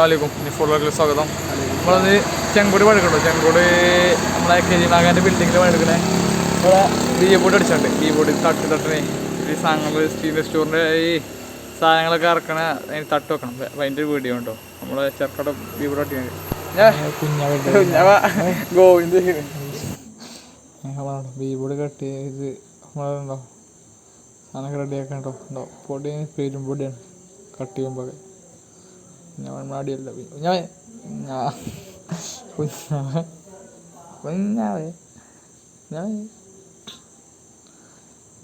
അസ്ലാമലൈക്കും ഇനി ഫോളോകളിൽ സ്വാഗതം. നമ്മളത് ചെങ്കോട് പണിക്കണ്ടോ ചെങ്കോട് നമ്മളെ കെ ജി നാഗാന്റെ ബിൽഡിങ്ങിൽ പണിയെടുക്കണേ ഇവിടെ ബി ബോർഡ് അടിച്ചിട്ടുണ്ട്. കീബോർഡ് ബോർഡ് തട്ട് തട്ടണേ ഈ സാധനങ്ങൾ സ്റ്റീൽ സ്റ്റോറിന്റെ ഈ സാധനങ്ങളൊക്കെ ഇറക്കണ അതിന് തട്ട് വെക്കണം. അപ്പം അതിന്റെ ഒരു വീഡിയോ ഉണ്ടോ നമ്മളെ ചെറുക്കട ബി ബോർഡ് അടിക്കുന്നത് ഗോവിന്ദ്. ഞങ്ങളാണ് ബീബോർഡ് കട്ട് ചെയ്ത് നമ്മളുണ്ടോ സാധനമൊക്കെ റെഡിയാക്കണ്ടോ ഉണ്ടോ? പൊടി പേരും പൊടിയാണ്. കട്ട് ചെയ്യുമ്പോൾ ഞാൻ മാടിയല്ല കുഞ്ഞാവേ. കുഞ്ഞാവേ. കുഞ്ഞാവേ.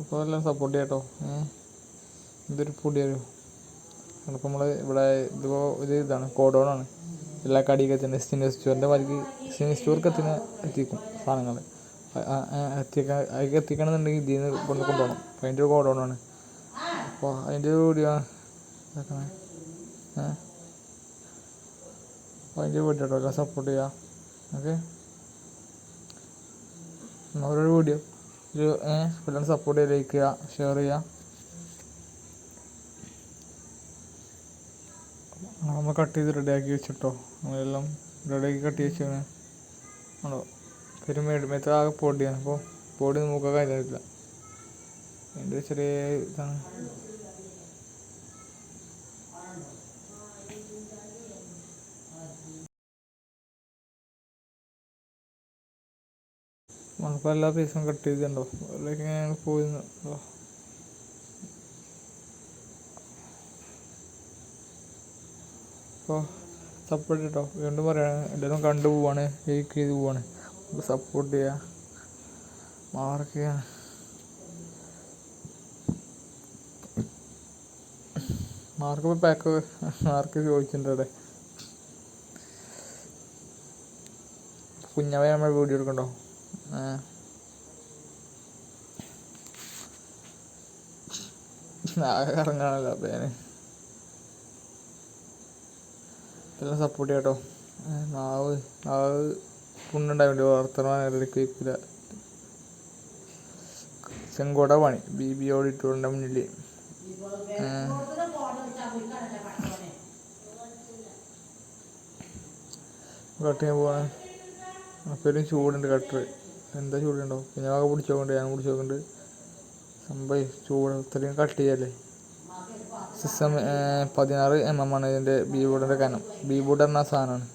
ഇപ്പോൾ എല്ലാം സപ്പോർട്ട് ചെയ്യാട്ടോ ഏഹ് ഇതൊരു പൊടി അറിയോ അപ്പോൾ നമ്മൾ ഇവിടെ ഇതിപ്പോൾ ഒരു ഇതാണ് കോഡോണാണ് എല്ലാ കടിയൊക്കെ തന്നെ സിനി സ്റ്റോറിന്റെ വഴിക്ക് സിനി സ്റ്റോർക്ക് എത്തിന് എത്തിക്കും സാധനങ്ങൾ എത്തിക്കാൻ അതിലേക്ക് എത്തിക്കണമെന്നുണ്ടെങ്കിൽ ഇതിൽ നിന്ന് കൊണ്ട് കൊണ്ടുപോകണം അപ്പോൾ അതിന്റെ ഒരു കോഡോണാണ് അപ്പോൾ അതിന്റെ ഒരു വീഡിയോ ഇതാക്കണേ. ഏ? അതിന്റെ വീഡിയോ കേട്ടോ എല്ലാം സപ്പോർട്ട് ചെയ്യുക ഓക്കെ ഓരോ വീഡിയോ ഒരു എല്ലാം സപ്പോർട്ട് ചെയ്ത് ലൈക്ക് ചെയ്യുക ഷെയർ ചെയ്യുക നമ്മൾ കട്ട് ചെയ്ത് റെഡിയാക്കി വെച്ചിട്ടോ. നമ്മളെല്ലാം റെഡിയാക്കി കട്ട് ചെയ്ത് വെച്ചാണ് ആണോ? ഒരു മേടുമേത്ത ആകെ പൊടിയാണ്. അപ്പോൾ പൊടി നോക്കാൻ കഴിഞ്ഞിട്ടില്ല എന്റെ ചെറിയ ഇതാണ്. നമ്മളിപ്പോൾ എല്ലാ പീസും കട്ട് ചെയ്തിട്ടുണ്ടോ? അതിലേക്ക് ഞാൻ പോയിരുന്നു അപ്പോൾ സപ്പോർട്ട് കേട്ടോ വീണ്ടും പറയാണ് എല്ലാവരും കണ്ടു പോവാണ്. ലൈക്ക് ചെയ്ത് പോവാണ്. നമുക്ക് സപ്പോർട്ട് ചെയ്യുക മാർക്ക് ചെയ്യാം മാർക്ക് ഇപ്പോൾ പാക്ക് മാർക്ക് ചോദിച്ചിട്ടുണ്ട് അവിടെ. നമ്മൾ വീഡിയോ എടുക്കണ്ടോ? ആകെ പേന് അപ്പം ഞാൻ എല്ലാം സപ്പോർട്ട് ചെയ്യാട്ടോ. നാവ് നാവ് പുണ്ണുണ്ടാവില്ല വർത്തമാനം കേൾക്കില്ല ചെങ്കോട പണി. ബി ബി ഓഡിറ്റോറിന്റെ മുന്നിൽ കട്ട് ചെയ്യാൻ പോവാണ്. അപ്പോഴും ചൂടുണ്ട് കട്ടർ എന്താ ചൂടുണ്ടോ പിന്നെ ആകെ പിടിച്ച് നോക്കണ്ട് ഞാൻ പിടിച്ച് നോക്കണ്ട് സംഭവം ചൂട് ഇത്രയും കട്ട് ചെയ്യല്ലേ സിസ്റ്റം പതിനാറ് എം എം ആണ് ഇതിൻ്റെ ബി ബോർഡിൻ്റെ കനം ബി ബോർഡ് എന്ന സാധനമാണ്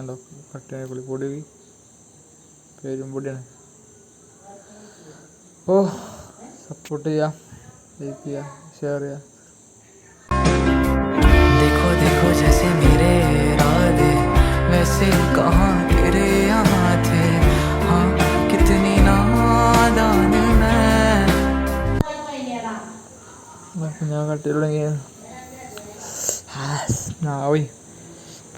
ഉണ്ടോ കട്ടിയാണ് പുളിപ്പൊടി പേരും പൊടിയാണ് ഓ സപ്പോർട്ട് ചെയ്യുക ലൈക്ക് ചെയ്യുക ഷെയർ ചെയ്യുക देखो देखो जैसे मेरे इरादे वैसे कहाँ കട്ടി തുടങ്ങി നാവി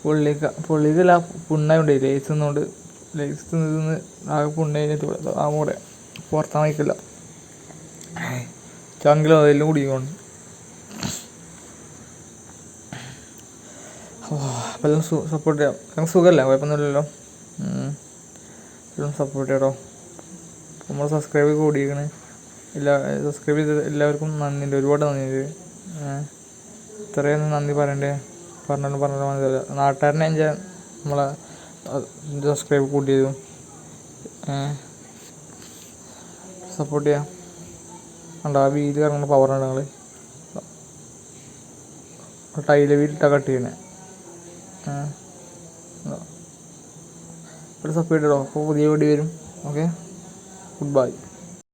പുള്ളിക്ക പുള്ളിക്കല്ല പുണ്ണായോണ്ടേ. ലേസ് തിന്നുകൊണ്ട് ലേസ് തിന്ന് ആകെ പുണ്ണ ആ കൂടെ പുറത്താൻ വയ്ക്കില്ല ചങ്കിലും അതെല്ലാം കുടിക്കൊണ്ട് അപ്പം സപ്പോർട്ട് ചെയ്യാം. ഞങ്ങൾക്ക് സുഖമല്ല? കുഴപ്പമൊന്നുമില്ലല്ലോ. എല്ലാം സപ്പോർട്ട് ചെയ്യട്ടോ. നമ്മൾ സബ്സ്ക്രൈബ് കൂടിയിരിക്കണേ. എല്ലാ സബ്സ്ക്രൈബ് ചെയ്ത എല്ലാവർക്കും നന്ദിയുണ്ട് ഒരുപാട് ഏഹ് ഇത്രയും നന്ദി പറയണ്ടേ? പറഞ്ഞാലും പറഞ്ഞാലും മതി നാട്ടുകാരനെ എന്റെ നമ്മളെ സബ്സ്ക്രൈബ് കൂട്ടിയതും സപ്പോർട്ട് ചെയ്യാം. ഉണ്ടോ ആ വീൽ കറങ്ങുന്ന പവർ ഉണ്ട് ഞങ്ങൾ ടൈൽ വീലിട്ടാ കട്ട് ചെയ്യണേ. ഇവിടെ സപ്പോർട്ട് ചെയ്തോ അപ്പോൾ പുതിയ വീഡിയോ വരും. Okay good bye